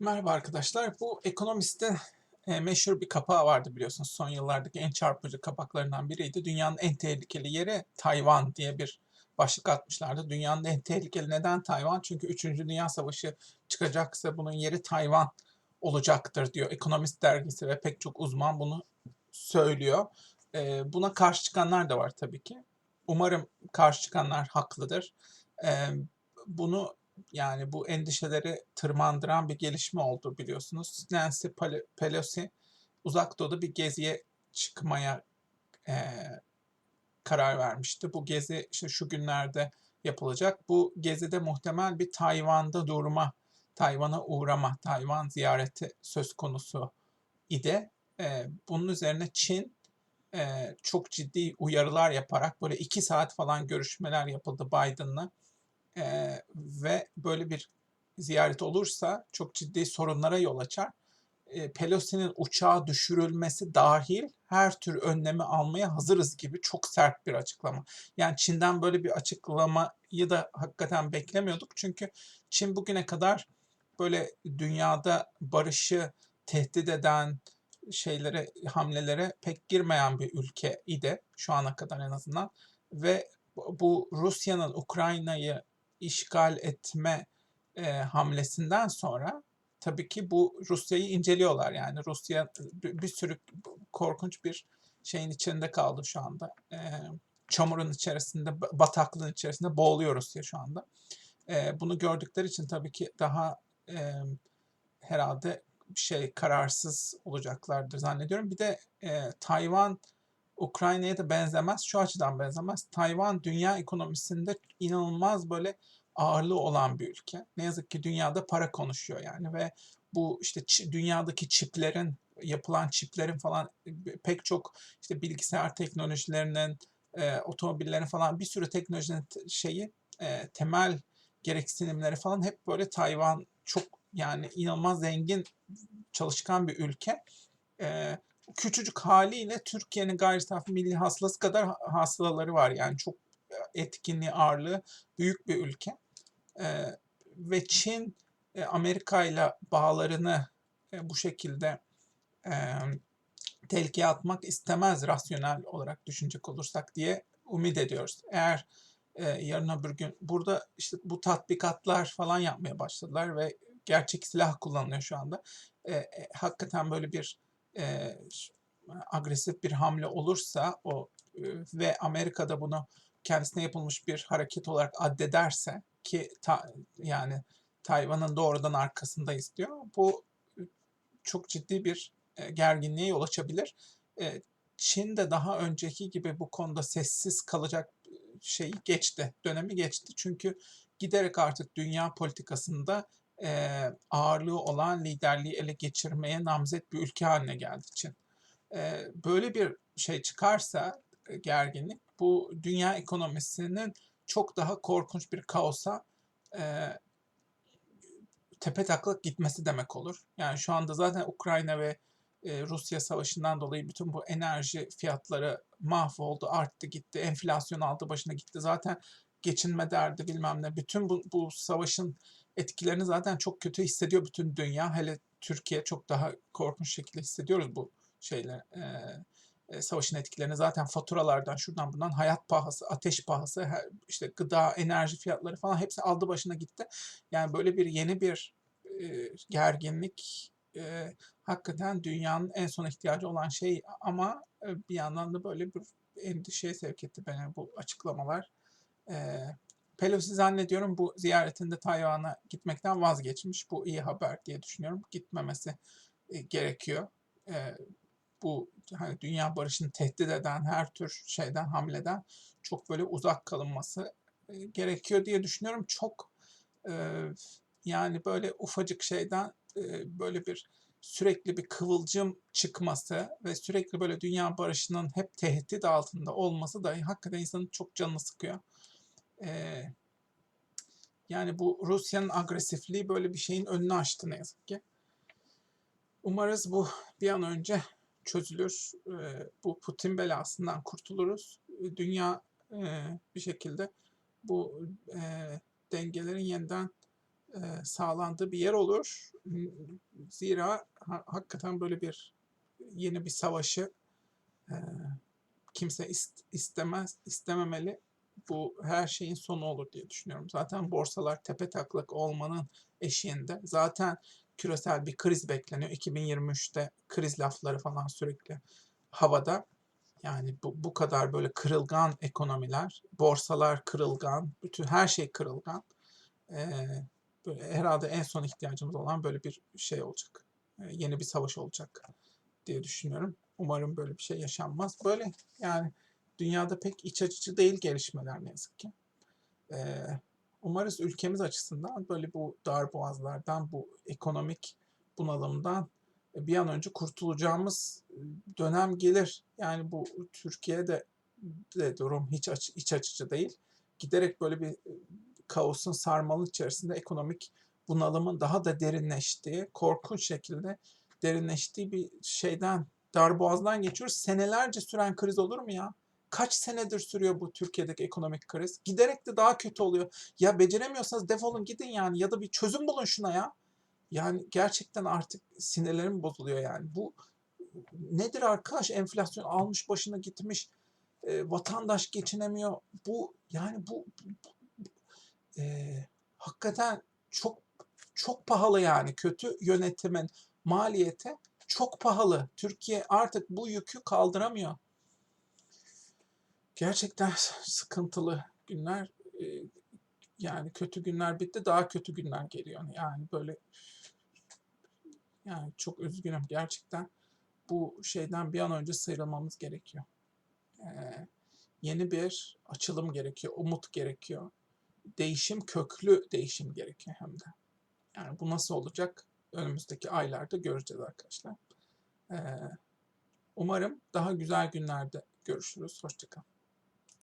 Merhaba arkadaşlar. Bu Economist'te e, meşhur bir kapağı vardı biliyorsunuz. Son yıllardaki en çarpıcı kapaklarından biriydi. Dünyanın en tehlikeli yeri Tayvan diye bir başlık atmışlardı. Dünyanın en tehlikeli neden Tayvan? Çünkü 3. Dünya Savaşı çıkacaksa bunun yeri Tayvan olacaktır diyor. Economist dergisi ve pek çok uzman bunu söylüyor. E, buna karşı çıkanlar da var tabii ki. Umarım karşı çıkanlar haklıdır. E, bunu yani bu endişeleri tırmandıran bir gelişme oldu biliyorsunuz. Nancy Pel- Pelosi uzak doğuda bir geziye çıkmaya eee, karar vermişti. Bu gezi işte şu günlerde yapılacak. Bu gezide muhtemel bir Tayvan'da durma, Tayvan'a uğrama, Tayvan ziyareti söz konusu idi. Eee, bunun üzerine Çin eee, çok ciddi uyarılar yaparak böyle iki saat falan görüşmeler yapıldı Biden'la. Eee, ve böyle bir ziyaret olursa çok ciddi sorunlara yol açar. Eee, Pelosi'nin uçağa düşürülmesi dahil her tür önlemi almaya hazırız gibi çok sert bir açıklama. Yani Çin'den böyle bir açıklamayı da hakikaten beklemiyorduk. Çünkü Çin bugüne kadar böyle dünyada barışı tehdit eden şeylere, hamlelere pek girmeyen bir ülke idi şu ana kadar en azından. Ve bu Rusya'nın Ukrayna'yı işgal etme e, hamlesinden sonra tabii ki bu Rusya'yı inceliyorlar. Yani Rusya bir, bir sürü korkunç bir şeyin içinde kaldı şu anda. E, çamurun içerisinde, bataklığın içerisinde boğuluyor Rusya şu anda. E, bunu gördükleri için tabii ki daha e, herhalde şey kararsız olacaklardır zannediyorum. Bir de e, Tayvan Ukrayna'ya da benzemez. Şu açıdan benzemez. Tayvan dünya ekonomisinde inanılmaz böyle ağırlığı olan bir ülke. Ne yazık ki dünyada para konuşuyor yani ve bu işte dünyadaki çiplerin yapılan çiplerin falan pek çok işte bilgisayar teknolojilerinin, e, otomobillerin falan bir sürü teknolojinin şeyi e, temel gereksinimleri falan hep böyle Tayvan çok yani inanılmaz zengin çalışkan bir ülke. E, küçücük haliyle Türkiye'nin gayri safi milli hasılası kadar hastaları var. Yani çok etkinliği, ağırlığı büyük bir ülke. E, ve Çin e, Amerika ile bağlarını e, bu şekilde e, tehlikeye atmak istemez rasyonel olarak düşünecek olursak diye umut ediyoruz. Eğer e, yarın öbür gün burada işte bu tatbikatlar falan yapmaya başladılar ve gerçek silah kullanılıyor şu anda. E, e, hakikaten böyle bir e, agresif bir hamle olursa o e, ve Amerika'da bunu kendisine yapılmış bir hareket olarak addederse ki ta, yani Tayvan'ın doğrudan arkasındayız diyor. Bu çok ciddi bir e, gerginliğe yol açabilir. E, Çin de daha önceki gibi bu konuda sessiz kalacak şeyi geçti, dönemi geçti. Çünkü giderek artık dünya politikasında e, ağırlığı olan liderliği ele geçirmeye namzet bir ülke haline geldi Çin. E, böyle bir şey çıkarsa gerginlik bu dünya ekonomisinin çok daha korkunç bir kaosa e, tepe taklak gitmesi demek olur. Yani şu anda zaten Ukrayna ve e, Rusya savaşından dolayı bütün bu enerji fiyatları mahvoldu, arttı gitti, enflasyon aldı başına gitti. Zaten geçinme derdi bilmem ne. Bütün bu, bu savaşın etkilerini zaten çok kötü hissediyor bütün dünya. Hele Türkiye çok daha korkunç şekilde hissediyoruz bu şeyler. E, savaşın etkilerini zaten faturalardan şuradan bundan hayat pahası, ateş pahası, işte gıda, enerji fiyatları falan hepsi aldı başına gitti. Yani böyle bir yeni bir e, gerginlik e, hakikaten dünyanın en son ihtiyacı olan şey ama e, bir yandan da böyle bir endişeye sevk etti beni bu açıklamalar. E, Pelosi zannediyorum bu ziyaretinde Tayvan'a gitmekten vazgeçmiş. Bu iyi haber diye düşünüyorum. Gitmemesi e, gerekiyor. E, bu hani dünya barışını tehdit eden her tür şeyden hamleden çok böyle uzak kalınması e, gerekiyor diye düşünüyorum. Çok yani böyle ufacık şeyden böyle bir sürekli bir kıvılcım çıkması ve sürekli böyle dünya barışının hep tehdit altında olması da hakikaten insanın çok canını sıkıyor. E, yani bu Rusya'nın agresifliği böyle bir şeyin önünü açtı ne yazık ki. Umarız bu bir an önce çözülür. E, bu Putin belasından kurtuluruz. Dünya e, bir şekilde bu e, dengelerin yeniden e, sağlandığı bir yer olur. Zira ha- hakikaten böyle bir yeni bir savaşı e, kimse ist- istemez, istememeli. Bu her şeyin sonu olur diye düşünüyorum. Zaten borsalar tepe taklak olmanın eşiğinde. Zaten küresel bir kriz bekleniyor. 2023'te kriz lafları falan sürekli havada. Yani bu, bu kadar böyle kırılgan ekonomiler, borsalar kırılgan, bütün her şey kırılgan. Ee, böyle herhalde en son ihtiyacımız olan böyle bir şey olacak. Ee, yeni bir savaş olacak diye düşünüyorum. Umarım böyle bir şey yaşanmaz. Böyle yani dünyada pek iç açıcı değil gelişmeler ne yazık ki. Ee, umarız ülkemiz açısından böyle bu dar boğazlardan, bu ekonomik bunalımdan bir an önce kurtulacağımız e, dönem gelir. Yani bu Türkiye'de de durum hiç aç, iç açıcı değil. Giderek böyle bir e, kaosun sarmalı içerisinde ekonomik bunalımın daha da derinleştiği, korkunç şekilde derinleştiği bir şeyden, darboğazdan geçiyoruz. Senelerce süren kriz olur mu ya? Kaç senedir sürüyor bu Türkiye'deki ekonomik kriz? Giderek de daha kötü oluyor. Ya beceremiyorsanız defolun gidin yani ya da bir çözüm bulun şuna ya. Yani gerçekten artık sinirlerim bozuluyor yani. Bu nedir arkadaş? Enflasyon almış başına gitmiş. E, vatandaş geçinemiyor. Bu yani bu, bu- e, hakikaten çok çok pahalı yani. Kötü yönetimin maliyeti çok pahalı. Türkiye artık bu yükü kaldıramıyor. Gerçekten sıkıntılı günler. e, yani kötü günler bitti, daha kötü günler geliyor. Yani böyle yani çok üzgünüm gerçekten. Bu şeyden bir an önce sıyrılmamız gerekiyor. Ee, yeni bir açılım gerekiyor, umut gerekiyor. Değişim, köklü değişim gerekiyor hem de. Yani bu nasıl olacak? Önümüzdeki aylarda göreceğiz arkadaşlar. Ee, umarım daha güzel günlerde görüşürüz. Hoşçakalın.